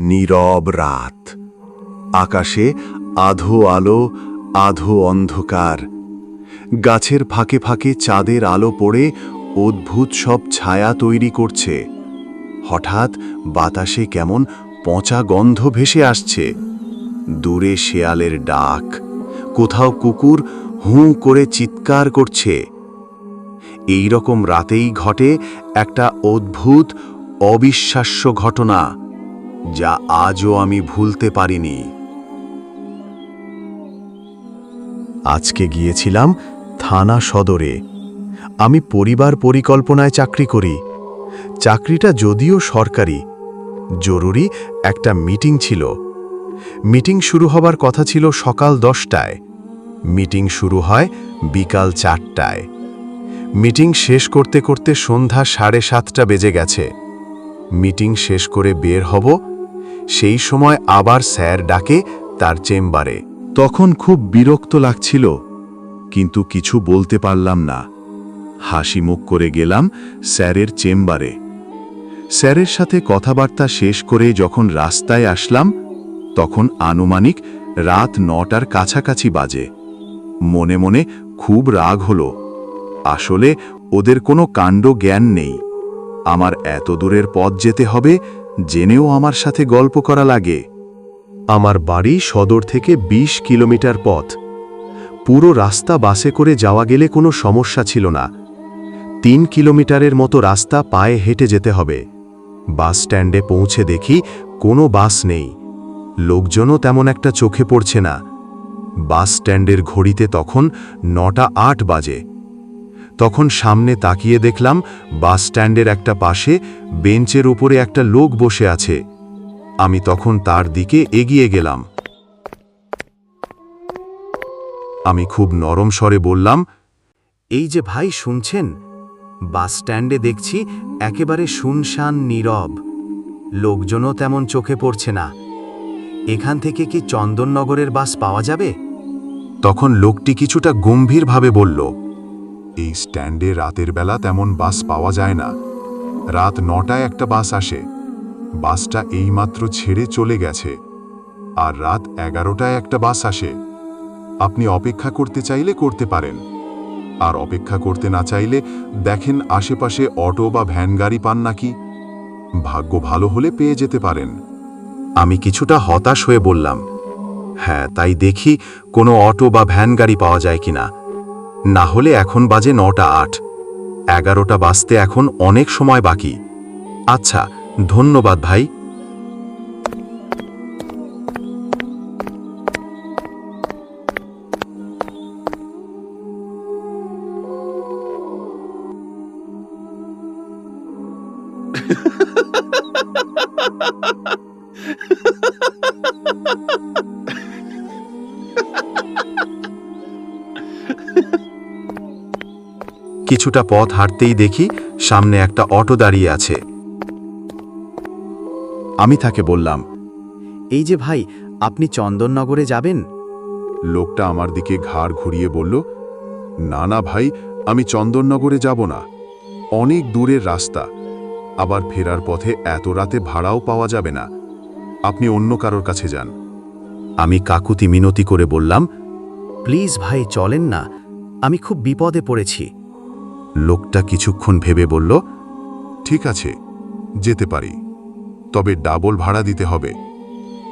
নীরব রাত। আকাশে আধো আলো, আধো অন্ধকার। গাছের ফাঁকে ফাঁকে চাঁদের আলো পড়ে অদ্ভুত সব ছায়া তৈরি করছে। হঠাৎ বাতাসে কেমন পচা গন্ধ ভেসে আসছে। দূরে শেয়ালের ডাক, কোথাও কুকুর হুঁ করে চিৎকার করছে। এই রকম রাতেই ঘটে একটা অদ্ভুত, অবিশ্বাস্য ঘটনা। যা আজও আমি ভুলতে পারিনি। আজকে গিয়েছিলাম থানা সদরে। আমি পরিবার পরিকল্পনায় চাকরি করি। চাকরিটা যদিও সরকারি, জরুরি একটা মিটিং ছিল। মিটিং শুরু হবার কথা ছিল সকাল দশটায়। মিটিং শুরু হয় বিকাল চারটায়। মিটিং শেষ করতে করতে সন্ধ্যা সাড়ে সাতটা বেজে গেছে। মিটিং শেষ করে বের হব সেই সময় আবার স্যার ডাকে তার চেম্বারে। তখন খুব বিরক্ত লাগছিল, কিন্তু কিছু বলতে পারলাম না। হাসি মুখ করে গেলাম স্যারের চেম্বারে। স্যারের সাথে কথাবার্তা শেষ করে যখন রাস্তায় আসলাম, তখন আনুমানিক রাত নটার কাছাকাছি বাজে। মনে মনে খুব রাগ হলো। আসলে ওদের কোনো কাণ্ড জ্ঞান নেই। আমার এত দূরের পথ যেতে হবে জেনেও আমার সাথে গল্প করা লাগে। আমার বাড়ি সদর থেকে ২০ কিলোমিটার পথ। পুরো রাস্তা বাসে করে যাওয়া গেলে কোনো সমস্যা ছিল না। তিন কিলোমিটারের মতো রাস্তা পায়ে হেঁটে যেতে হবে। বাস স্ট্যান্ডে পৌঁছে দেখি কোনো বাস নেই। লোকজনও তেমন একটা চোখে পড়ছে না। বাস স্ট্যান্ডের ঘড়িতে তখন নটা আট বাজে। তখন সামনে তাকিয়ে দেখলাম বাস স্ট্যান্ডের একটা পাশে বেঞ্চের উপরে একটা লোক বসে আছে। আমি তখন তার দিকে এগিয়ে গেলাম। আমি খুব নরম স্বরে বললাম, এই যে ভাই শুনছেন? বাস স্ট্যান্ডে দেখছি একেবারে শুনশান নীরব। লোকজনও তেমন চোখে পড়ছে না। এখান থেকে কি চন্দননগরের বাস পাওয়া যাবে? তখন লোকটি কিছুটা গম্ভীরভাবে বলল এই স্ট্যান্ডে রাতের বেলা তেমন বাস পাওয়া যায় না। রাত নটায় একটা বাস আসে। বাসটা এইমাত্র ছেড়ে চলে গেছে। আর রাত এগারোটায় একটা বাস আসে। আপনি অপেক্ষা করতে চাইলে করতে পারেন। আর অপেক্ষা করতে না চাইলে দেখেন আশেপাশে অটো বা ভ্যান গাড়ি পান নাকি? ভাগ্য ভালো হলে পেয়ে যেতে পারেন। আমি কিছুটা হতাশ হয়ে বললাম হ্যাঁ তাই দেখি কোনো অটো বা ভ্যান গাড়ি পাওয়া যায় কিনা। না হলে এখন বাজে নটা আট। এগারোটা বাজতে এখন অনেক সময় বাকি। আচ্ছা ধন্যবাদ ভাই। কিছুটা পথ হাঁটতেই দেখি সামনে একটা অটো দাঁড়িয়ে আছে। আমি তাকে বললাম এই যে ভাই আপনি চন্দননগরে যাবেন? লোকটা আমার দিকে ঘাড় ঘুরিয়ে বলল না না ভাই আমি চন্দননগরে যাব না। অনেক দূরের রাস্তা। আবার ফেরার পথে এত রাতে ভাড়াও পাওয়া যাবে না। আপনি অন্য কারোর কাছে যান। আমি কাকুতি মিনতি করে বললাম প্লিজ ভাই চলেন না। আমি খুব বিপদে পড়েছি। লোকটা কিছুক্ষণ ভেবে বলল ঠিক আছে যেতে পারি। তবে ডাবল ভাড়া দিতে হবে।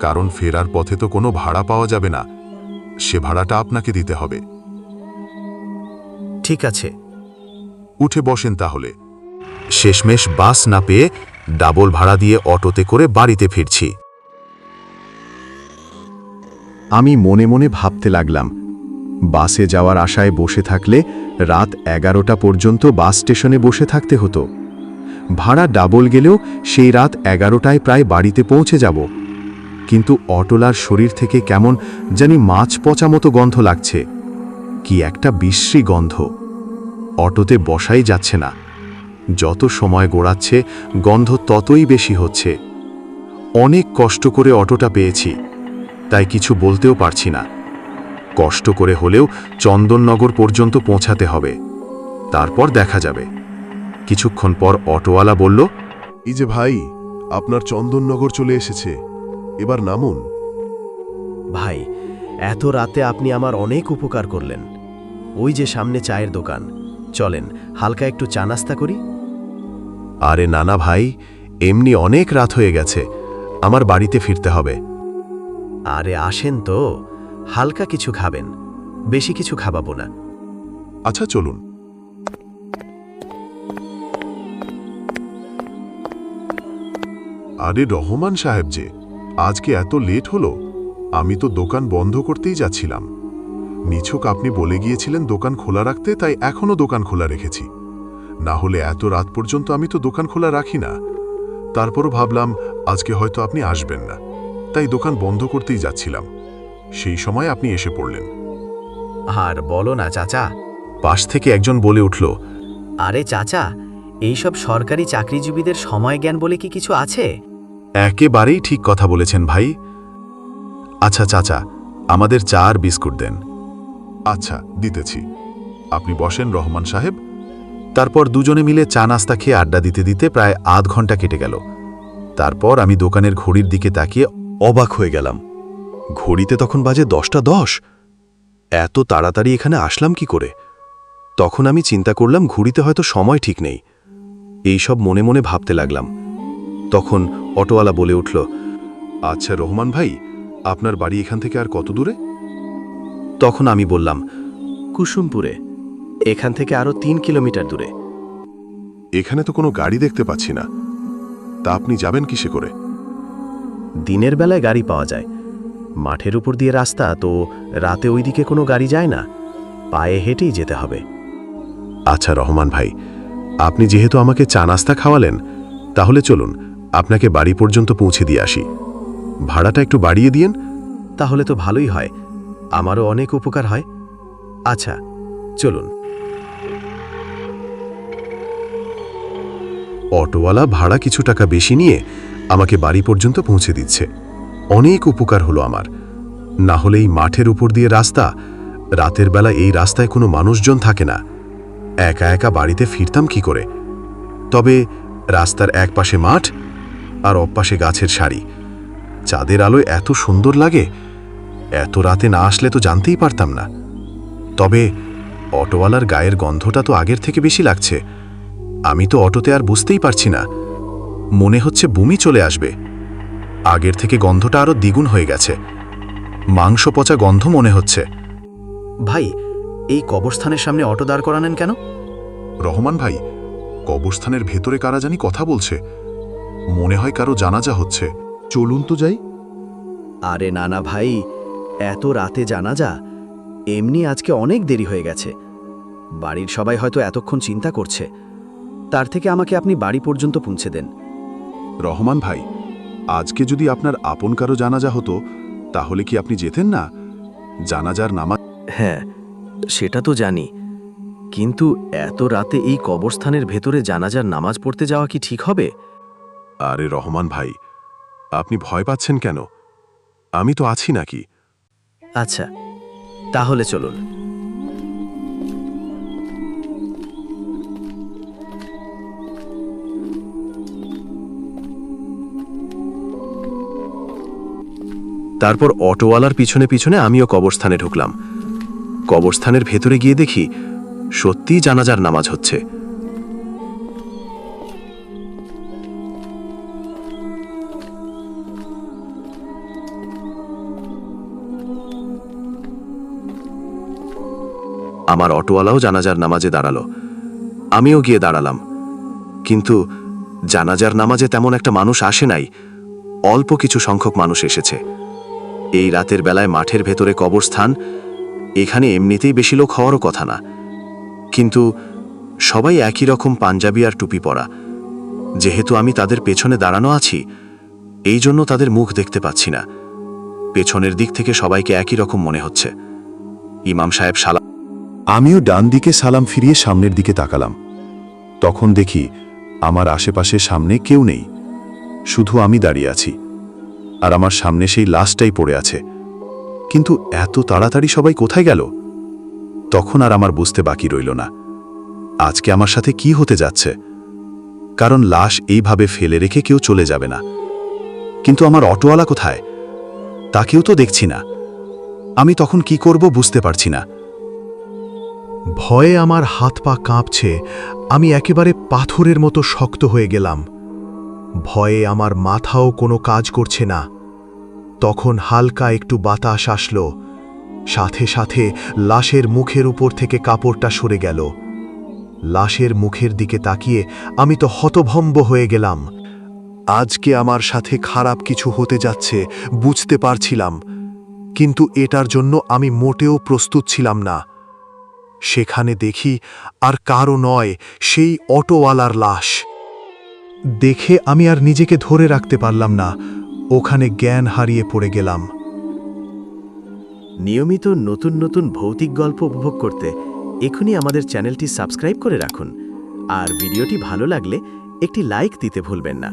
কারণ ফেরার পথে তো কোনো ভাড়া পাওয়া যাবে না। সে ভাড়াটা আপনাকে দিতে হবে। ঠিক আছে। উঠে বসেন তাহলে। শেষমেশ বাস না পেয়ে ডাবল ভাড়া দিয়ে অটোতে করে বাড়িতে ফিরছি। আমি মনে মনে ভাবতে লাগলাম বাসে যাওয়ার আশায় বসে থাকলে রাত এগারোটা পর্যন্ত বাস স্টেশনে বসে থাকতে হতো। ভাড়া ডাবল গেলেও সেই রাত এগারোটায় প্রায় বাড়িতে পৌঁছে যাব। কিন্তু অটোলার শরীর থেকে কেমন জানি মাছ পচা মতো গন্ধ লাগছে। কি একটা বিশ্রী গন্ধ। অটোতে বসাই যাচ্ছে না। যত সময় গোড়াচ্ছে, গন্ধ ততই বেশি হচ্ছে। অনেক কষ্ট করে অটোটা পেয়েছি, তাই কিছু বলতেও পারছি না। কষ্ট করে হলেও চন্দননগর পর্যন্ত পৌঁছাতে হবে। তারপর দেখা যাবে। কিছুক্ষণ পর অটোওয়ালা বলল এই যে ভাই আপনার চন্দননগর চলে এসেছে। এবার নামুন। ভাই এত রাতে আপনি আমার অনেক উপকার করলেন। ওই যে সামনে চায়ের দোকান। চলেন হালকা একটু চা নাস্তা করি? আরে নানা ভাই এমনি অনেক রাত হয়ে গেছে। আমার বাড়িতে ফিরতে হবে। আরে আসেন তো। হালকা কিছু খাবেন, বেশি কিছু খাবাবো না। আচ্ছা চলুন। আরে রহমান সাহেব যে, আজকে এত লেট হলো, আমি তো দোকান বন্ধ করতেই যাচ্ছিলাম। নিছক আপনি বলে গিয়েছিলেন দোকান খোলা রাখতে, তাই এখনও দোকান খোলা রেখেছি। না হলে এত রাত পর্যন্ত আমি তো দোকান খোলা রাখি না। তারপরও ভাবলাম, আজকে হয়তো আপনি আসবেন না। তাই দোকান বন্ধ করতেই যাচ্ছিলাম। সেই সময় আপনি এসে পড়লেন। আর বলো না চাচা। পাশ থেকে একজন বলে উঠল আরে চাচা এইসব সরকারি চাকরিজীবীদের সময় জ্ঞান বলে কি কিছু আছে? একেবারেই ঠিক কথা বলেছেন ভাই। আচ্ছা চাচা আমাদের চা আর বিস্কুট দেন। আচ্ছা দিতেছি। আপনি বসেন রহমান সাহেব। তারপর দুজনে মিলে চা নাস্তা খেয়ে আড্ডা দিতে দিতে প্রায় আধ ঘণ্টা কেটে গেল। তারপর আমি দোকানের ঘড়ির দিকে তাকিয়ে অবাক হয়ে গেলাম। ঘড়িতে তখন বাজে দশটা দশ। এত তাড়াতাড়ি এখানে আসলাম কি করে? তখন আমি চিন্তা করলাম ঘড়িতে হয়তো সময় ঠিক নেই। এইসব মনে মনে ভাবতে লাগলাম। তখন অটোওয়ালা বলে উঠল আচ্ছা রহমান ভাই আপনার বাড়ি এখান থেকে আর কত দূরে? তখন আমি বললাম কুসুমপুরে এখান থেকে আরও তিন কিলোমিটার দূরে। এখানে তো কোনো গাড়ি দেখতে পাচ্ছি না। তা আপনি যাবেন কিসে করে? দিনের বেলায় গাড়ি পাওয়া যায়। মাঠের উপর দিয়ে রাস্তা তো রাতে ওইদিকে কোনো গাড়ি যায় না। পায়ে হেঁটেই যেতে হবে। আচ্ছা রহমান ভাই আপনি যেহেতু আমাকে চা নাস্তা খাওয়ালেন তাহলে চলুন আপনাকে বাড়ি পর্যন্ত পৌঁছে দিয়ে আসি। ভাড়াটা একটু বাড়িয়ে দিয়েন। তাহলে তো ভালোই হয়। আমারও অনেক উপকার হয়। আচ্ছা চলুন। অটোওয়ালা ভাড়া কিছু টাকা বেশি নিয়ে আমাকে বাড়ি পর্যন্ত পৌঁছে দিচ্ছে। অনেক উপকার হলো আমার। না হলে এই মাঠের উপর দিয়ে রাস্তা। রাতের বেলা এই রাস্তায় কোনো মানুষজন থাকে না। একা একা বাড়িতে ফিরতাম কি করে? তবে রাস্তার এক পাশে মাঠ আর অপাশে গাছের সারি। চাঁদের আলোয় এত সুন্দর লাগে, এত রাতে না আসলে তো জানতেই পারতাম না। তবে অটোওয়ালার গায়ের গন্ধটা তো আগের থেকে বেশি লাগছে। আমি তো অটোতে আর বুঝতেই পারছি না। মনে হচ্ছে বমি চলে আসবে। আগের থেকে গন্ধটা আরও দ্বিগুণ হয়ে গেছে। মাংস পচা গন্ধ মনে হচ্ছে। ভাই এই কবরস্থানের সামনে অটো দাঁড় করানেন কেন? রহমান ভাই কবরস্থানের ভেতরে কারা জানি কথা বলছে। মনে হয় কারও জানাজা হচ্ছে। চলুন তো যাই। আরে না না ভাই এত রাতে জানা যা এমনি আজকে অনেক দেরি হয়ে গেছে। বাড়ির সবাই হয়তো এতক্ষণ চিন্তা করছে। তার থেকে আমাকে আপনি বাড়ি পর্যন্ত পৌঁছে দেন। রহমান ভাই আজকে যদি আপনার আপন কারও জানাজা হতো তাহলে কি আপনি যেতেন না? জানাজার নামাজ হ্যাঁ সেটা তো জানি। কিন্তু এত রাতে এই কবরস্থানের ভেতরে জানাজার নামাজ পড়তে যাওয়া কি ঠিক হবে? আরে রহমান ভাই আপনি ভয় পাচ্ছেন কেন? আমি তো আছি নাকি? আচ্ছা তাহলে চলুন। তারপর অটোওয়ালার পিছনে পিছনে আমিও কবরস্থানে ঢুকলাম। কবরস্থানের ভেতরে গিয়ে দেখি সত্যিই জানাজার নামাজ হচ্ছে। আমার অটোওয়ালাও জানাজার নামাজে দাঁড়াল। আমিও গিয়ে দাঁড়ালাম। কিন্তু জানাজার নামাজে তেমন একটা মানুষ আসে নাই। অল্প কিছু সংখ্যক মানুষ এসেছে। এই রাতের বেলায় মাঠের ভেতরে কবরস্থান, এখানে এমনিতেই বেশি লোক হওয়ারও কথা না। কিন্তু সবাই একই রকম পাঞ্জাবি আর টুপি পরা। যেহেতু আমি তাদের পেছনে দাঁড়ানো আছি, এই জন্য তাদের মুখ দেখতে পাচ্ছি না। পেছনের দিক থেকে সবাইকে একই রকম মনে হচ্ছে। ইমাম সাহেব সালাম আমিও ডান দিকে সালাম ফিরিয়ে সামনের দিকে তাকালাম। তখন দেখি আমার আশেপাশে সামনে কেউ নেই। শুধু আমি দাঁড়িয়ে আছি। আর আমার সামনে সেই লাশটাই পড়ে আছে। কিন্তু এত তাড়াতাড়ি সবাই কোথায় গেল? তখন আর আমার বুঝতে বাকি রইল না। আজকে আমার সাথে কি হতে যাচ্ছে? কারণ লাশ এইভাবে ফেলে রেখে কেউ চলে যাবে না। কিন্তু আমার অটোওয়ালা কোথায়? তাকেও তো দেখছি না। আমি তখন কি করব বুঝতে পারছি না। ভয়ে আমার হাত পা কাঁপছে, আমি একেবারে পাথরের মতো শক্ত হয়ে গেলাম। ভয়ে আমার মাথাও কোনো কাজ করছে না। তখন হালকা একটু বাতাস আসলো। সাথে সাথে লাশের মুখের উপর থেকে কাপড়টা সরে গেল। লাশের মুখের দিকে তাকিয়ে আমি তো হতভম্ব হয়ে গেলাম। আজকে আমার সাথে খারাপ কিছু হতে যাচ্ছে, বুঝতে পারছিলাম। কিন্তু এটার জন্য আমি মোটেও প্রস্তুত ছিলাম না। সেখানে দেখি আর কারও নয়, সেই অটোওয়ালার লাশ। দেখে আমি আর নিজেকে ধরে রাখতে পারলাম না। ওখানে জ্ঞান হারিয়ে পড়ে গেলাম। নিয়মিত নতুন নতুন ভৌতিক গল্প উপভোগ করতে এখনই আমাদের চ্যানেলটি সাবস্ক্রাইব করে রাখুন। আর ভিডিওটি ভালো লাগলে একটি লাইক দিতে ভুলবেন না।